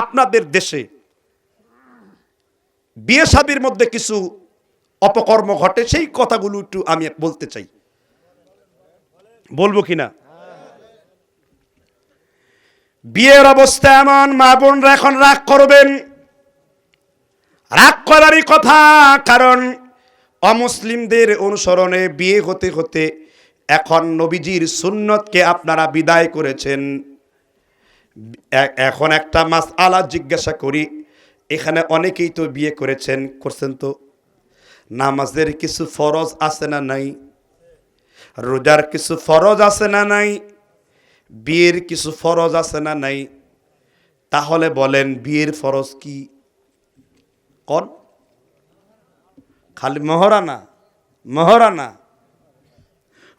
আপনাদের দেশে বিয়ে শাদির মধ্যে কিছু অপকর্ম ঘটে, সেই কথাগুলো একটু আমি বলতে চাই। বলব কিনা? বিয়ের অবস্থা এমন, মা বোনরা এখন রাগ করবেন। রাগ করারই কথা, কারণ অমুসলিমদের অনুসরণে বিয়ে হতে হতে এখন নবীজির সুন্নতকে আপনারা বিদায় করেছেন। এখন একটা মাস আলা জিজ্ঞাসা করি, এখানে অনেকেই তো বিয়ে করেছেন, করছেন তো। নামাজের কিছু ফরজ আছে না নাই? রোজার কিছু ফরজ আছে না নাই? বিয়ের কিছু ফরজ আছে না নাই? তাহলে বলেন, বিয়ের ফরজ কি? কন? খালি মহারানা মহারানা।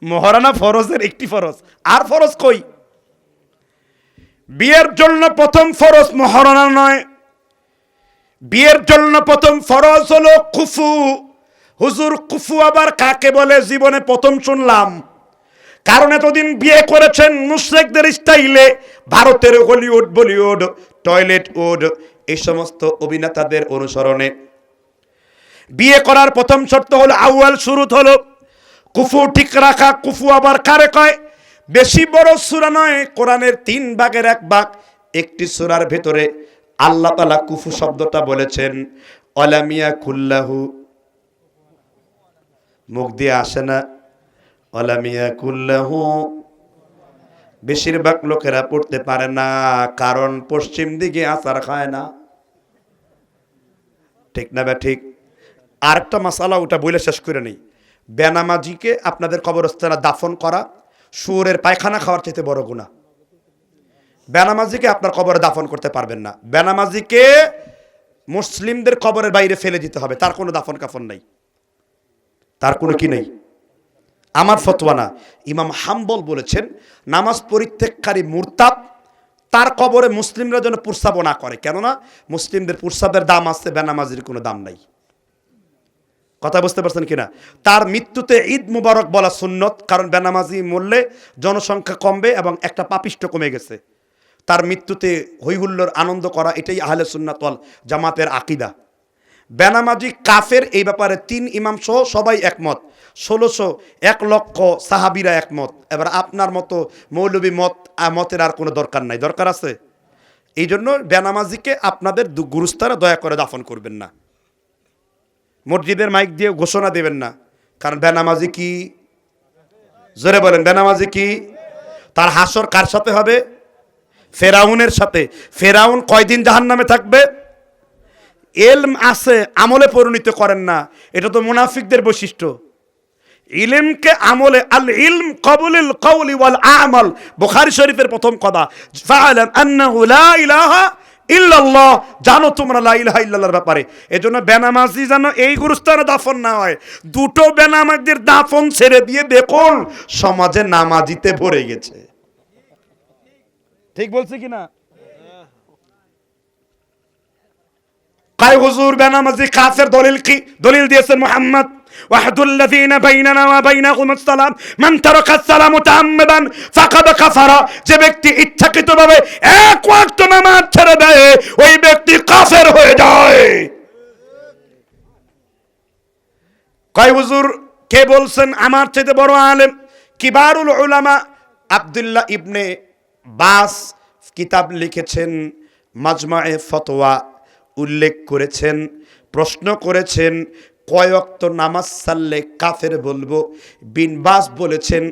মহারানা ফরজের একটি ফরজ। আর ফরজ কই? বিয়ের জন্য প্রথম ফরজ মহারানা নয়। বিয়ের জন্য প্রথম ফরজ হলো কুফু। হুজুর কুফু আবার কাকে বলে? জীবনে প্রথম শুনলাম। কারণ এতদিন বিয়ে করেছেন মুশ্রেকদের স্টাইলে। ভারতের হলিউড, বলিউড, টয়লেট উড, এই সমস্ত অভিনেতাদের অনুসরণে। বিয়ে করার প্রথম শর্ত হলো, আউয়াল শুরুত হলো, কুফু ঠিক রাখা, কুফু আবার কারে কয়? বেশি বড় সূরা নয়, কোরআনের তিন ভাগের এক ভাগ। একটি সূরার ভেতরে আল্লাহ তাআলা কুফু শব্দটা বলেছেন অলামিয়া কুল্লাহু মুখ দিয়ে আসে না অলামিয়া কুল্লাহু বেশিরভাগ লোকেরা পড়তে পারে না, কারণ পশ্চিম দিকে আচার খায় না। ঠিক না বা, ঠিক? আরেকটা মশালা ওটা বলে শেষ করে নেই। বেনামাজিকে আপনাদের কবরস্থানে দাফন করা শুয়োরের পায়খানা খাওয়ার চাইতে বড় গুণা বেনামাজিকে আপনার কবরে দাফন করতে পারবেন না। বেনামাজিকে মুসলিমদের কবরের বাইরে ফেলে দিতে হবে। তার কোনো দাফন কাফন নাই। তার কোনো কি নেই? আমার ফতোয়া না। ইমাম হাম্বল বলেছেন, নামাজ পরিত্যাগকারী মুরতাব তার কবরে মুসলিমরা যেন প্রস্তাবও না করে। কেননা, মুসলিমদের প্রস্তাবের দাম আছে, বেনামাজির কোনো দাম নাই। কথা বুঝতে পারছেন কিনা? তার মৃত্যুতে ঈদ মুবারক বলা সুন্নত, কারণ বেনামাজি মরলে জনসংখ্যা কমবে এবং একটা পাপিষ্ট কমে গেছে। তার মৃত্যুতে হৈহুল্লোর আনন্দ করা, এটাই আহলে সুন্নাত জামাতের আকিদা। বেনামাজি কাফের এই ব্যাপারে তিন ইমাম সহ সবাই একমত। ষোলোশো এক লক্ষ সাহাবিরা একমত। এবার আপনার মতো মৌলবী মত মতের আর কোনো দরকার নাই। দরকার আছে? এই জন্য বেনামাজিকে আপনাদের গুরুস্থানে দয়া করে দাফন করবেন না। মসজিদের মাইক দিয়ে ঘোষণা দেবেন না। কারণ বেনামাজি কি? জোরে বলেন, বেনামাজি কি? তার হাসর কার সাথে হবে? ফেরাউনের সাথে। ফেরাউন কয়দিন জাহান নামে থাকবে? এলম আছে, আমলে পরিণত করেন না। এটা তো মুনাফিকদের বৈশিষ্ট্য। ইলমকে আমলে, আল ইলম কবুলিল কওলি ওয়াল আমাল। বুখারী শরীফের প্রথম কথা। ইলাহা ইল্লাল্লাহ, জানো তোমরা লা ইলাহা ইল্লাল্লাহর ব্যাপারে। এজন্য বেনামাজি যেন এই গুরুস্থানে দাফন না হয়। দুটো বেনামাজিদের দাফন ছেড়ে দিয়ে দেখুন, সমাজে নামাজিতে ভরে গেছে। ঠিক বলছি কি না? কায় হুজুর বেনামাজি কাফের দলিল কি? দলিল দিয়েছেন মুহাম্মদ? وحد الذين بيننا وبينهم السلام من ترك السلام متعمدا فقد كفر যে ব্যক্তি ইচ্ছাকৃতভাবে এক ওয়াক্ত নামাজ ছেড়ে দেয় ওই ব্যক্তি কাফের হয়ে যায় কয় হুজুর কে বলছেন আমার চাইতে বড় আলেম কিবারুল উলামা আব্দুল্লাহ ইবনে বাস কিতাব লিখেছেন মাজমায়ে ফতোয়া উল্লেখ করেছেন প্রশ্ন করেছেন কয়ক্ত নামাজ সাল্লে কাফের বলব? বিনবাস বলেছেন,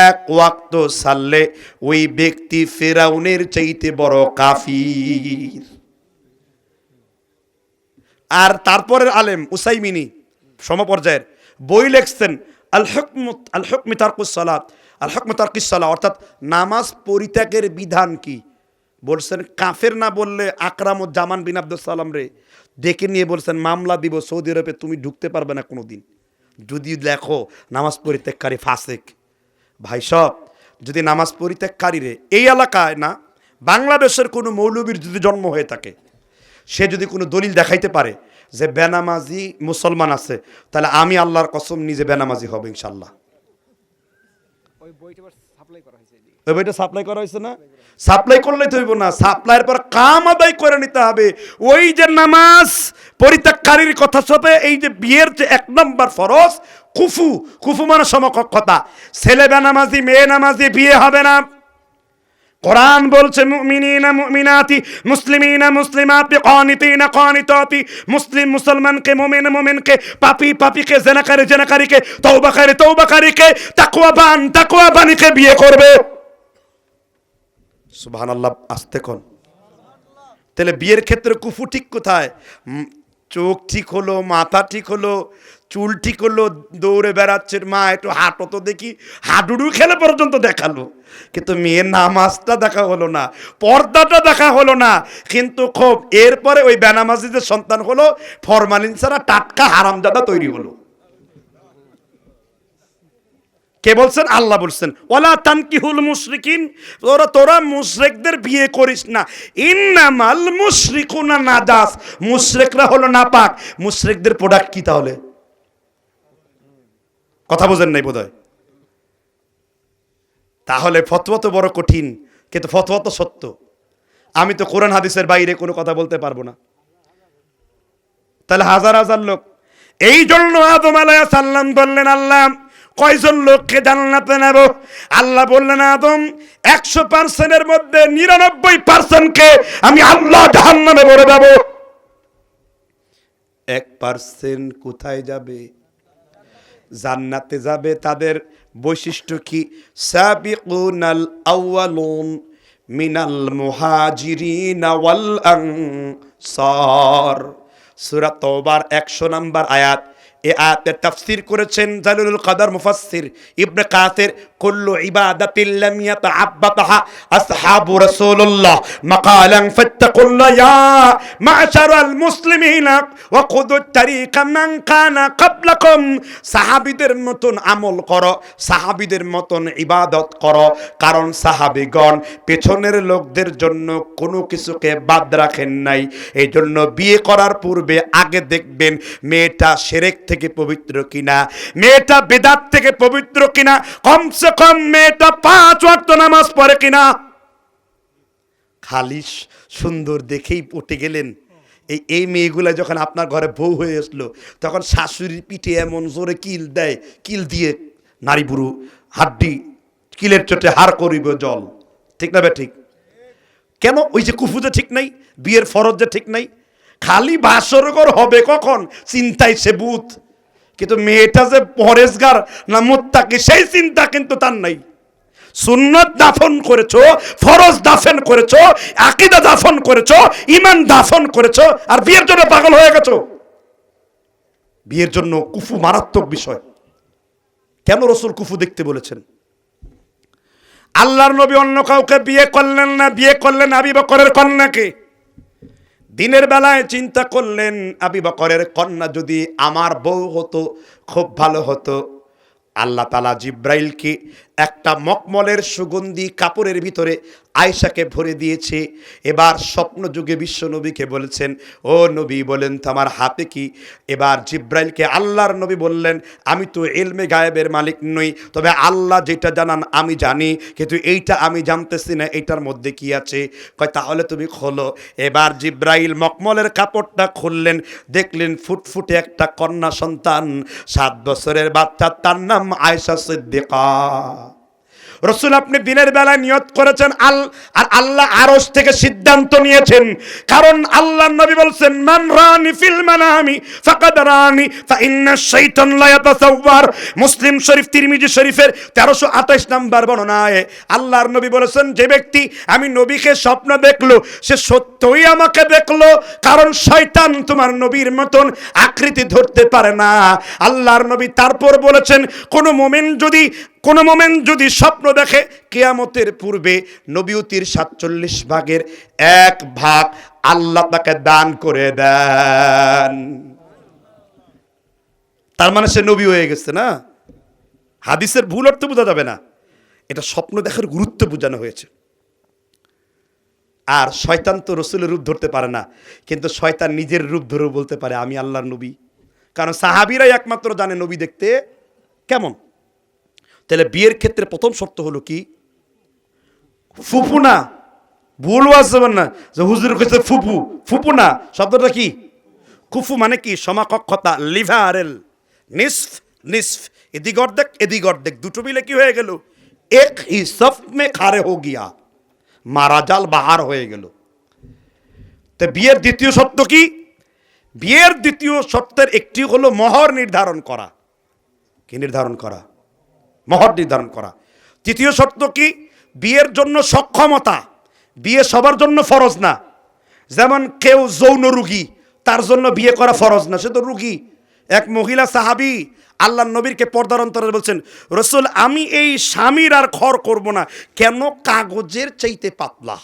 এক ওয়াক্ত সাল্লে ওই ব্যক্তি ফেরাউনের চাইতে বড় কাফির। আর তারপরের আলেম উসাইমিনী সমপর্যায়ের বই লেখছেন, আল হকমত আল হকমি তারকুসালাত আল হকম তারকিসালা অর্থাৎ নামাজ পরিত্যাগের বিধান কি? বলছেন, কাফের না বললে আকরাম ও জামান বিন আব্দুল সালাম রে। ডেকে নিয়ে বলছেন, মামলা দিব সৌদি আরবে, তুমি ঢুকতে পারবে না কোনো দিন যদি লেখো, নামাজ পরিত্যাগকারী ফাসেক। ভাই সব, যদি নামাজ পরিত্যাগকারী রে, এই এলাকায় না, বাংলাদেশের কোনো মৌলবীর যদি জন্ম হয়ে থাকে, সে যদি কোনো দলিল দেখাইতে পারে যে বেনামাজি মুসলমান আছে, তাহলে আমি আল্লাহর কসম নিজে বেনামাজি হবে ইনশাল্লাহ। ওই বইটা সাপ্লাই করা হয়েছে না? সাপ্লাই করলে তো হইব না। সাপ্লাইয়ের পর কাম আদায় করে নিতে হবে। ওই যে নামাজ পরিত্যাগকারীর কথা সবে এই যে বিয়ের যে এক নম্বর ফরজ, কুফু। কুফু মানে সমকক্ষতা। ছেলে বেনামাজি মেয়ে নামাজি, বিয়ে হবে না। কোরআন বলছে মুমিনিনা মুমিনাতি মুসলিমিনা মুসলিমাতি কানিতিনা কানিতাতি মুসলিম মুসলমানকে মুমিন মুমিনকে পাপি পাপিকে জেনাকারী জেনাকারীকে তওবাকারী তওবাকারীকে তাকওয়াবান তাকওয়াবানীকে বিয়ে করবে সুবহানাল্লাহ আস্তে কোন তাহলে বিয়ের ক্ষেত্রে কুফু ঠিক কোথায় চোখ ঠিক হলো মাথা ঠিক হলো চুল ঠিক করল দৌড়ে বেড়াচ্ছে, মা একটু হাঁটো তো দেখি, হাডুডু খেলে পর্যন্ত দেখাল। কিন্তু মেয়ের নামাজটা দেখা হলো না, পর্দাটা দেখা হলো না। কিন্তু খুব, এরপরে ওই বেনামাজিদের সন্তান হলো, ফরমালিন ছাড়া টাটকা হারামজাদা তৈরি হলো। কে বলছেন? আল্লাহ বলছেন ওলা তানকিহুল মুশরিকিন তোরা তোরা মুশরিকদের বিয়ে করিস না। ইন্নামাল মুশরিকুনা নাজাস মুশরিকরা হলো নাপাক। মুশরিকদের প্রোডাক্ট কি তাহলে? কথা বোঝেন নাই বোধহয়। তাহলে ফতোয়া তো বড় কঠিন, কিন্তু ফতোয়া তো সত্য। আমি তো কোরআন হাদিসের বাইরে কোনো কথা বলতে পারব না। তাহলে হাজার হাজার লোক, এই জন্য আদম আলাইহিস সাল্লাম বললেন, আল্লাহ, কয়জন লোককে জান্নাতে নেব? আল্লাহ বললেন, আদম, একশো পার্সেন্টের মধ্যে নিরানব্বই পার্সেন্টকে আমি আল্লাহ জাহান্নামে ভরে দেব। এক পার্সেন্ট কোথায় যাবে? জান্নাতে যাবে, তাদের বৈশিষ্ট্য কি? সাবিকুনাল আউয়ালুন মিনাল মুহাজিরিন ওয়াল আনসার সূরা তওবার 100 নম্বর আয়াত। এ আয়াতের তাফসীর করেছেন জালালুল কাদার মুফাসসির ইবনে কাসির, কুল্লু ইবাদাতিন লাম ইয়াতাআব্বাতাহা আসহাবু রাসূলুল্লাহ মাকালান ফাত্তাকুল্লাহ ইয়া মা'শারাল মুসলিমিনা ওয়া খুদুত তারিকা মান কানা ক্বাবলাকুম। সাহাবীদের মতন আমল করো, সাহাবীদের মতন ইবাদত করো, কারণ সাহাবীগণ পেছনের লোকদের জন্য কোনো কিছুকে বাদ রাখেন নাই। এই জন্য বিয়ে করার পূর্বে আগে দেখবেন মেয়েটা সেরেক থেকে পবিত্র কিনা? মেয়েটা বেদাত থেকে পবিত্র কিনা? কমসে কম মেয়েটা পাঁচ ওয়াক্ত নামাজ পড়ে কিনা? খালি সুন্দর দেখেই পটে গেলেন। এই এই মেয়েগুলা যখন আপনার ঘরে বউ হয়ে আসলো, তখন শাশুড়ির পিঠে এমন জোরে কিল দেয়, কিল দিয়ে নারী বুড়ো হাড্ডি কিলের চোটে হার করিব জল। ঠিক না বে ঠিক? কেন? ওই যে কুফু যে ঠিক নাই, বিয়ের ফরজ যে ঠিক নাই খালি বাসরগর হবে কখন? চিন্তায় সে বুথ কিন্তু মেয়েটা যে পরেশগার না মোত্তাকি, সেই চিন্তা কিন্তু তার নাই। সুন্নত দাফন করেছ, ফরজ দাফন করেছ, আকিদা দাফন করেছ ইমান দাফন করেছ, আর বিয়ের জন্য পাগল হয়ে গেছো। বিয়ের জন্য কুফু মারাত্মক বিষয়। কেন রসুল কুফু দেখতে বলেছেন? আল্লাহর নবী অন্য কাউকে বিয়ে করলেন না, বিয়ে করলেন আবি বকরের কন্যাকে। দিনের বেলায় চিন্তা করলেন, আবি বকরের কন্যা যদি আমার বউ হতো, খুব ভালো হতো। আল্লাহ তালা জিব্রাইলকে একটা মকমলের সুগন্ধি কাপড়ের ভিতরে আয়সাকে ভরে দিয়েছে। এবার স্বপ্ন যুগে বিশ্ব নবীকে বলেছেন, ও নবী, বলেন তো আমার হাতে কি? এবার জিব্রাইলকে আল্লাহর নবী বললেন, আমি তো এলমে গায়েবের মালিক নই, তবে আল্লাহ যেটা জানান আমি জানি, কিন্তু এইটা আমি জানতেছি না, এইটার মধ্যে কি আছে? কয়, তাহলে তুমি খোলো। এবার জিব্রাইল মকমলের কাপড়টা খুললেন, দেখলেন ফুটফুটে একটা কন্যা সন্তান, সাত বছরের বাচ্চা, তার নাম আয়সা সিদ্দিকা। রসুল আপনি দিনের বেলায় নিয়ত করেছেন, আল, আর আল্লাহ আরস থেকে সিদ্ধান্ত নিয়েছেন। কারণ আল্লাহ নবী বলছেন, মান রানি ফিল মানামি ফাকাদ রানি, ফা ইন্না শাইতান লা ইয়াতাসাওয়ার। মুসলিম শরীফ, তিরমিজি শরীফের 1328 নাম্বার বর্ণনায় আল্লাহর নবী বলেছেন, যে ব্যক্তি আমি নবীকে স্বপ্ন দেখল, সে সত্যই আমাকে দেখল, কারণ শয়তান তোমার নবীর মতন আকৃতি ধরতে পারে না। আল্লাহর নবী তারপর বলেছেন, কোন মোমেন যদি কোন মোমেন যদি স্বপ্ন দেখে, কেয়ামতের পূর্বে নবীতির সাতচল্লিশ ভাগের এক ভাগ আল্লাহ তাকে দান করে দেন। তার মানে সে নবী হয়ে গেছে না? হাদিসের ভুল অর্থ বোঝা যাবে না। এটা স্বপ্ন দেখার গুরুত্ব বোঝানো হয়েছে। আর শয়তান তো রসুলের রূপ ধরতে পারে না, কিন্তু শয়তান নিজের রূপ ধরেও বলতে পারে, আমি আল্লাহর নবী। কারণ সাহাবিরাই একমাত্র জানে নবী দেখতে কেমন। তাহলে বিয়ের ক্ষেত্রে প্রথম শর্ত হলো কি? ফুপু না ভুল আছে না, যে হুজুর কইছে ফুপু ফুপু না শব্দটা কি? কুফু মানে কি? সমাকক্ষতা, লিভারেল, নিসফ নিসফ, এদিক অর্ধেক এদিক অর্ধেক, দুটো মিলে কি হয়ে গেল? এক হিসফ মে খারে হো গিয়া, মারা জাল বাহার হয়ে গেল। তো বিয়ের দ্বিতীয় শর্ত কি? বিয়ের দ্বিতীয় শর্তের একটি হলো মহর নির্ধারণ করা। কি নির্ধারণ করা? মহর নির্ধারণ করা। তৃতীয় শর্ত কি? বিয়ের জন্য সক্ষমতা। বিয়ে সবার জন্য ফরজ না। যেমন কেউ যৌন রুগী, তার জন্য বিয়ে করা ফরজ না, সে তো রুগী। এক মহিলা সাহাবি আল্লাহ নবীরকে পর্দার অন্তরে বলছেন, রসুল, আমি এই স্বামীর আর খর করব না। কেন? কাগজের চাইতে পাতলা।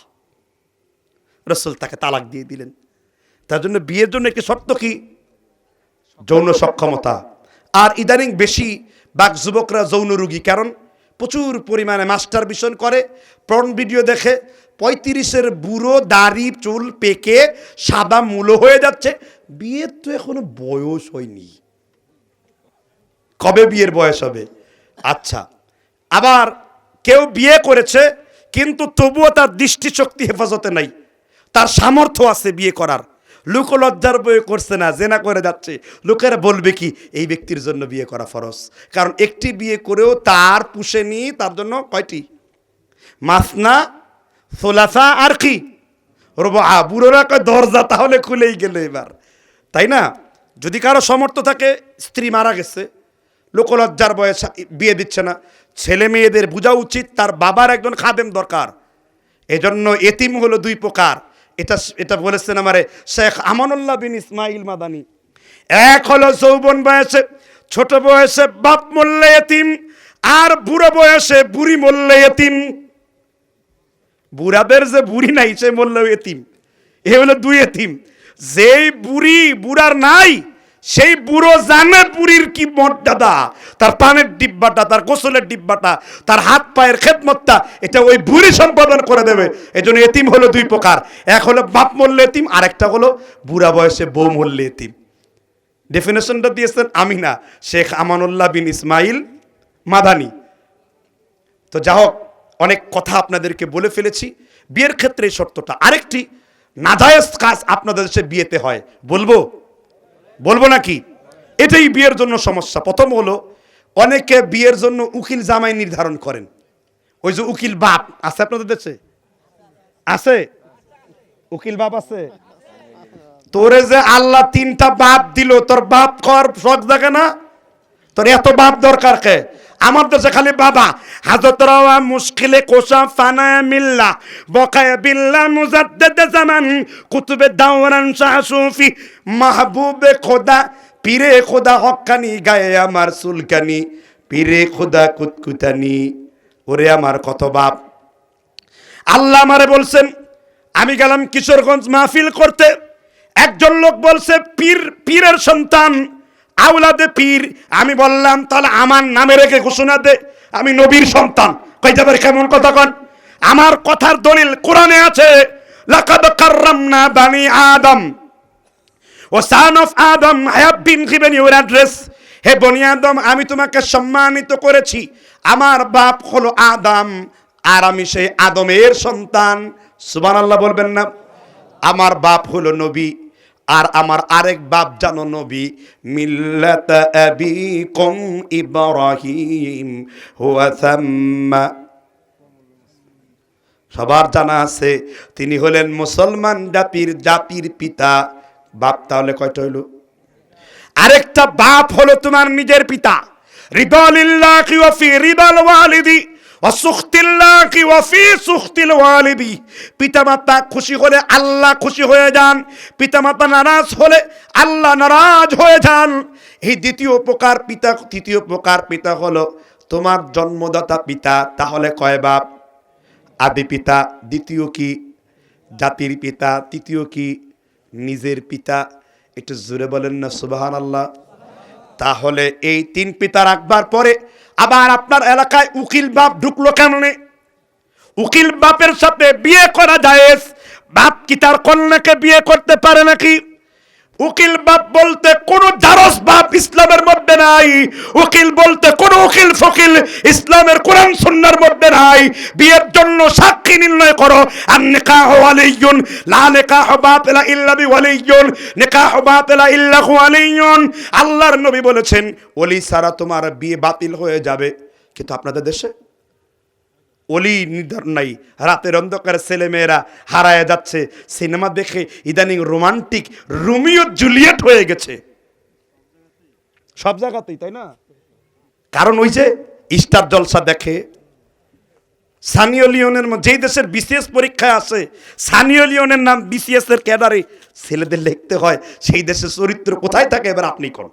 রসুল তাকে তালাক দিয়ে দিলেন। তার জন্য বিয়ের জন্য একটি শর্ত কি? যৌন সক্ষমতা। আর ইদানিং বেশি বাক যুবকরা যৌন রুগী। কারণ প্রচুর পরিমাণে মাস্টার ভিশন করে প্রন ভিডিও দেখে পঁয়ত্রিশের বুড়ো দাড়ি, চুল পেকে সাদা মূলো হয়ে যাচ্ছে। বিয়ের তো এখনও বয়স হয়নি। কবে বিয়ের বয়স হবে? আচ্ছা আবার কেউ বিয়ে করেছে, কিন্তু তবুও তার দৃষ্টিশক্তি হেফাজতে নাই। তার সামর্থ্য আছে বিয়ে করার। লজ্জার বয়ে করছে না, জেনা করে যাচ্ছে। লোকেরা বলবে কি, এই ব্যক্তির জন্য বিয়ে করা ফরজ। কারণ একটি বিয়ে করেও তার পুষেনি তার জন্য কয়টি? মাসনা, সোলাসা আর কি? বুড়োরা কয় দরজা তাহলে খুলেই গেল এবার। তাই না? যদি কারও সমর্থ থাকে, স্ত্রী মারা গেছে লোকলজ্জার বয়স বিয়ে দিচ্ছে না। ছেলে মেয়েদের বোঝা উচিত, তার বাবার একজন খাদেম দরকার। এজন্য এতিম হলো দুই প্রকার। এটা এটা বলেছেন আমারে শেখ আমানুল্লাহ বিন ইসমাইল মাদানি। এক হলো যৌবন বয়সে, ছোট বয়সে বাপ মল্লে এতিম, আর বুড়ো বয়সে বুড়ি মল্লে এতিম। বুড়াদের যে বুড়ি নাই, সে মরল এতিম। এ হলো দুই এতিম। যেই বুড়ি বুড়ার নাই সেই বুড়ো জানে বুড়ির কি মর্যাদা, তার পানের ডিব্বাটা, তার গোসলের ডিব্বাটা, তার হাত পায়ের খেদমতটা, এটা ওই বুড়ি সম্পাদন করে দেবে। এই জন্য এতিম হলো দুই প্রকার। এক হলো বাপ মরলে এতিম আর একটা হলো বুড়া বয়সে বউ মরলে এতিম। ডেফিনেশনটা দিয়েছেন আমি না শেখ আমানুল্লাহ বিন ইসমাইল মাদানি। তো যা হোক, অনেক কথা আপনাদেরকে বলে ফেলেছি। বিয়ের ক্ষেত্রে এই শর্তটা আরেকটি নাজায়েজ কাজ আপনাদের দেশে বিয়েতে হয়। বলব বলব নাকি? এটাই বিয়ের জন্য সমস্যা। প্রথম হলো, অনেকে বিয়ের জন্য উকিল জামাই নির্ধারণ করেন। ওই যে উকিল বাপ, আছে আপনাদের দেশে? আছে? উকিল বাপ আছে? তোরে যে আল্লাহ তিনটা বাপ দিল, তোর বাপ কর শখ দেখে না? তোর এত বাপ দরকার কে? আমার দেশে খালি বাবা। হাজত রাওয়া মুশকিলে কোষা ফানায় মিল্লা, বকায় বিল্লা মুজাদ্দেদ জামান, কুতুবে দাওরান শাহ সুফি, মাহবুবে খোদা, পীরে খোদা হক্কানি গায়ে আমার সুলকানি পীরে খোদা কুতকুতানি। ওরে আমার কত বাপ। আল্লাহ আমারে বলছেন, আমি গেলাম কিশোরগঞ্জ মাহফিল করতে। একজন লোক বলছে, পীর, পীরের সন্তান। আউলাদে পীর, আমি বললাম, তাহলে আমার নামে রেখে ঘোষণা দে, আমি নবীর সন্তান। কইতে পারি কেমন কথা কন? আমার কথার দলিল কোরআনে আছে, লাকাদ কাররামনা বানি আদম, O son of Adam, I have been given your address. হে বনি আদম, আমি তোমাকে সম্মানিত করেছি। আমার বাপ হলো আদম, আর আমি সেই আদমের সন্তান। সুবান আল্লাহ বলবেন না, আমার বাপ হলো নবী। আর আমার আরেক বাপ জানো নবী, মিল্লাত আবিকুম ইব্রাহিম, হুয়া সাম্মা। সবার জানা আছে, তিনি হলেন মুসলমান জাতির জাতির পিতা। বাপ তাহলে কয়টা হইল? আরেকটা বাপ হলো তোমার নিজের পিতা। রিদালিল্লাহি ফি রিদাল ওয়ালিদি। পিতামাতা খুশি হলে আল্লাহ খুশি হয়ে যান, পিতামাতা নারাজ হলে আল্লাহ নারাজ হয়ে যান। এই দ্বিতীয় প্রকার পিতা, তৃতীয় প্রকার পিতা হলো তোমার জন্মদাতা পিতা, তাহলে কয় বাপ? আদি পিতা, দ্বিতীয় কি? জাতির পিতা, তৃতীয় কি? নিজের পিতা। একটু জোরে বলেন না সুবাহান আল্লাহ তাহলে এই তিন পিতা রাখবার পরে আবার আপনার এলাকায় উকিল বাপ ঢুকলো কেমনে? উকিল বাপের সাথে বিয়ে করা যায় বাপ কি তার কন্যাকে বিয়ে করতে পারে নাকি? উকিল বাপ বলতে কোন জারস বাপ ইসলামের মধ্যে নাই। উকিল বলতে কোন উকিল ফকিল ইসলামের কোরআন সুন্নার মধ্যে নাই। বিয়ের জন্য সাক্ষী নির্ণয় করো। আর নিকাহ ওয়ালিয়ুন লা নিকাহ বাতিলা ইল্লা বিওয়ালিয়ুন বাতিলা ইল্লা আল্লাহর নবী বলেছেন, ওলি সারা তোমার বিয়ে বাতিল হয়ে যাবে। কিন্তু আপনাদের দেশে অলি নির্ধারণ নাই। রাতের অন্ধকারে ছেলেমেয়েরা হারায় যাচ্ছে। সিনেমা দেখে ইদানিং রোমান্টিক রোমিও জুলিয়েট হয়ে গেছে। সব জায়গাতেই, তাই না? কারণ ওই যে স্টার জলসা দেখে, সানিও লিওনের যেই দেশের বিসিএস পরীক্ষায় আসে, সানিও লিওনের নাম বিসিএস এর ক্যাডারে ছেলেদের লিখতে হয়, সেই দেশের চরিত্র কোথায় থাকে? এবার আপনি কোন